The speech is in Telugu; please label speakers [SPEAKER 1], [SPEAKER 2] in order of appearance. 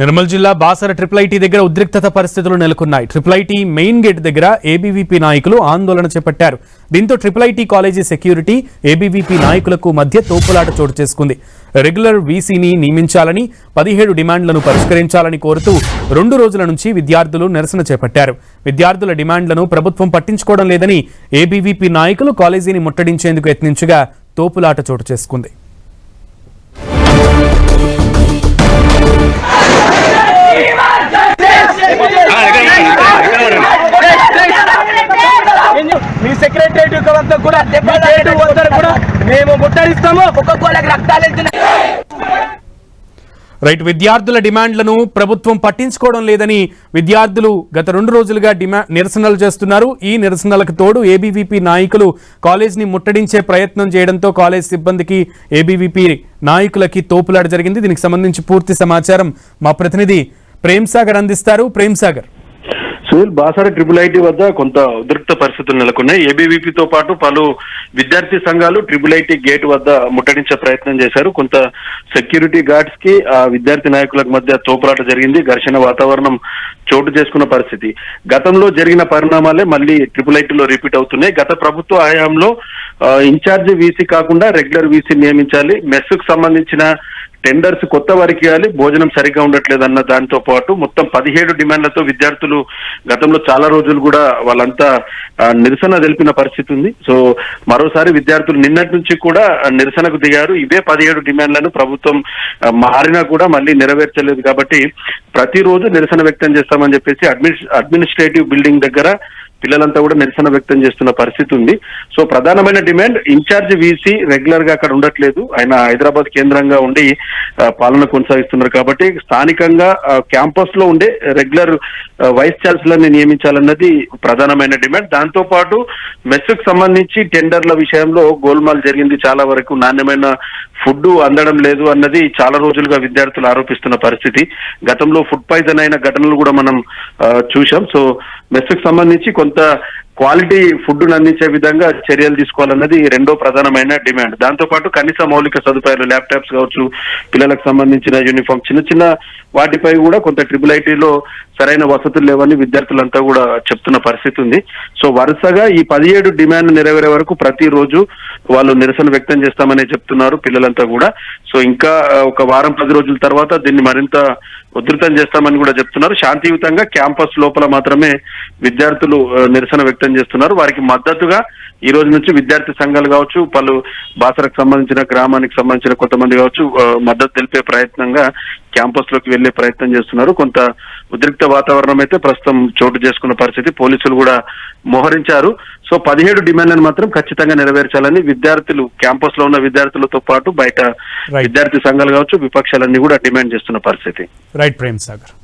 [SPEAKER 1] నిర్మల్ జిల్లా బాసర ట్రిపుల్ ఐటీ దగ్గర ఉద్రిక్తత పరిస్థితులు నెలకొన్నాయి. ట్రిపుల్ ఐటీ మెయిన్ గేట్ దగ్గర ఏబీవీపీ నాయకులు ఆందోళన చేపట్టారు. దీంతో triple IT college security ABVP నాయకులకు మధ్య తోపులాట చోటు చేసుకుంది. రెగ్యులర్ వీసీని నియమించాలని పదిహేడు డిమాండ్లను పరిష్కరించాలని కోరుతూ రెండు రోజుల నుంచి విద్యార్థులు నిరసన చేపట్టారు. విద్యార్థుల డిమాండ్లను ప్రభుత్వం పట్టించుకోవడం లేదని ఏబీవీపీ నాయకులు కాలేజీని ముట్టడించేందుకు యత్నించగా తోపులాట చోటు చేసుకుంది.
[SPEAKER 2] సెక్రటరేట్ వద్ద కూడా మీ గేటు వద్ద కూడా మేము ముట్టడిస్తాము.
[SPEAKER 3] ఒక్కొక్కళ్ళకి రక్తాలు వెళ్తున్నాయి.
[SPEAKER 1] రైట్ విద్యార్థుల డిమాండ్లను ప్రభుత్వం పట్టించుకోవడం లేదని విద్యార్థులు గత రెండు రోజులుగా డిమా నిరసనలు చేస్తున్నారు. ఈ నిరసనలకు తోడు ఏబీవీపీ నాయకులు కాలేజ్ని ముట్టడించే ప్రయత్నం చేయడంతో కాలేజ్ సిబ్బందికి ఏబీవీపీ నాయకులకి తోపులాట జరిగింది. దీనికి సంబంధించి పూర్తి సమాచారం మా ప్రతినిధి ప్రేమ్ సాగర్ అందిస్తారు. ప్రేమ్ సాగర్.
[SPEAKER 4] సునీల్ బాసర ట్రిపుల్ ఐటీ వద్ద కొంత ఉద్రిక్త పరిస్థితులు నెలకొన్నాయి. ఏబీవీపీతో పాటు పలు విద్యార్థి సంఘాలు ట్రిపుల్ ఐటీ గేట్ వద్ద ముట్టడించే ప్రయత్నం చేశారు. కొంత సెక్యూరిటీ గార్డ్స్కి ఆ విద్యార్థి నాయకులకు మధ్య తోపులాట జరిగింది. ఘర్షణ వాతావరణం చోటు చేసుకున్న పరిస్థితి. గతంలో జరిగిన పరిణామాలే మళ్ళీ ట్రిపుల్ ఐటీలో రిపీట్ అవుతున్నాయి. గత ప్రభుత్వ హయాంలో ఇన్ఛార్జ్ వీసీ కాకుండా రెగ్యులర్ వీసీ నియమించాలి. మెస్కు సంబంధించిన టెండర్స్ కొత్త వారికి ఇవ్వాలి భోజనం సరిగ్గా ఉండట్లేదు అన్న దానితో పాటు మొత్తం పదిహేడు డిమాండ్లతో విద్యార్థులు గతంలో చాలా రోజులు కూడా వాళ్ళంతా నిరసన తెలిపిన పరిస్థితి ఉంది. సో మరోసారి విద్యార్థులు నిన్నటి నుంచి కూడా నిరసనకు దిగారు. ఇవే పదిహేడు డిమాండ్లను ప్రభుత్వం మారినా కూడా మళ్ళీ నెరవేర్చలేదు కాబట్టి ప్రతిరోజు నిరసన వ్యక్తం చేస్తామని చెప్పేసి అడ్మినిస్ అడ్మినిస్ట్రేటివ్ బిల్డింగ్ దగ్గర పిల్లలంతా కూడా నిరసన వ్యక్తం చేస్తున్న పరిస్థితి ఉంది. సో ప్రధానమైన డిమాండ్ ఇన్ఛార్జ్ వీసీ రెగ్యులర్గా అక్కడ ఉండట్లేదు. ఆయన హైదరాబాద్ కేంద్రంగా ఉండి పాలన కొనసాగిస్తున్నారు కాబట్టి స్థానికంగా క్యాంపస్లో ఉండే రెగ్యులర్ వైస్ ఛాన్సలర్ని నియమించాలన్నది ప్రధానమైన డిమాండ్. దాంతో పాటు మెస్కు సంబంధించి టెండర్ల విషయంలో గోల్మాల్ జరిగింది. చాలా వరకు నాణ్యమైన ఫుడ్ అందడం లేదు అన్నది చాలా రోజులుగా విద్యార్థులు ఆరోపిస్తున్న పరిస్థితి. గతంలో ఫుడ్ పాయిజన్ అయిన ఘటనలు కూడా మనం చూసాం చూశాం. సో మెస్కు సంబంధించి కొంత క్వాలిటీ ఫుడ్ను అందించే విధంగా చర్యలు తీసుకోవాలన్నది రెండో ప్రధానమైన డిమాండ్. దాంతో పాటు కనీస మౌలిక సదుపాయాలు ల్యాప్టాప్స్ కావచ్చు పిల్లలకు సంబంధించిన యూనిఫామ్ చిన్న చిన్న వాటిపై కూడా కొంత ట్రిపుల్ ఐటీలో సరైన వసతులు లేవని విద్యార్థులంతా కూడా చెప్తున్న పరిస్థితి ఉంది. సో వరుసగా ఈ పదిహేడు డిమాండ్ నెరవేరే వరకు ప్రతిరోజు వాళ్ళు నిరసన వ్యక్తం చేస్తామని చెప్తున్నారు పిల్లలంతా కూడా. సో ఇంకా ఒక వారం పది రోజుల తర్వాత దీన్ని మరింత ఉధృతం చేస్తామని కూడా చెప్తున్నారు. శాంతియుతంగా క్యాంపస్ లోపల మాత్రమే విద్యార్థులు నిరసన వ్యక్తం చేస్తున్నారు. వారికి మద్దతుగా ఈ రోజు నుంచి విద్యార్థి సంఘాలు కావచ్చు పలు బాసరకు సంబంధించిన గ్రామానికి సంబంధించిన కొంతమంది కావచ్చు మద్దతు తెలిపే ప్రయత్నంగా క్యాంపస్లోకి వెళ్ళే ప్రయత్నం చేస్తున్నారు. కొంత ఉద్రిక్త వాతావరణం అయితే ప్రస్తుతం చోటు చేసుకున్న పరిస్థితి. పోలీసులు కూడా మోహరించారు. సో పదిహేడు డిమాండ్లను మాత్రం ఖచ్చితంగా నెరవేర్చాలని విద్యార్థులు క్యాంపస్లో ఉన్న విద్యార్థులతో పాటు బయట. విద్యార్థి సంఘాలు కావచ్చు విపక్షాలన్నీ కూడా డిమాండ్ చేస్తున్న పరిస్థితి.
[SPEAKER 1] రైట్ ప్రేమ్ సాగర్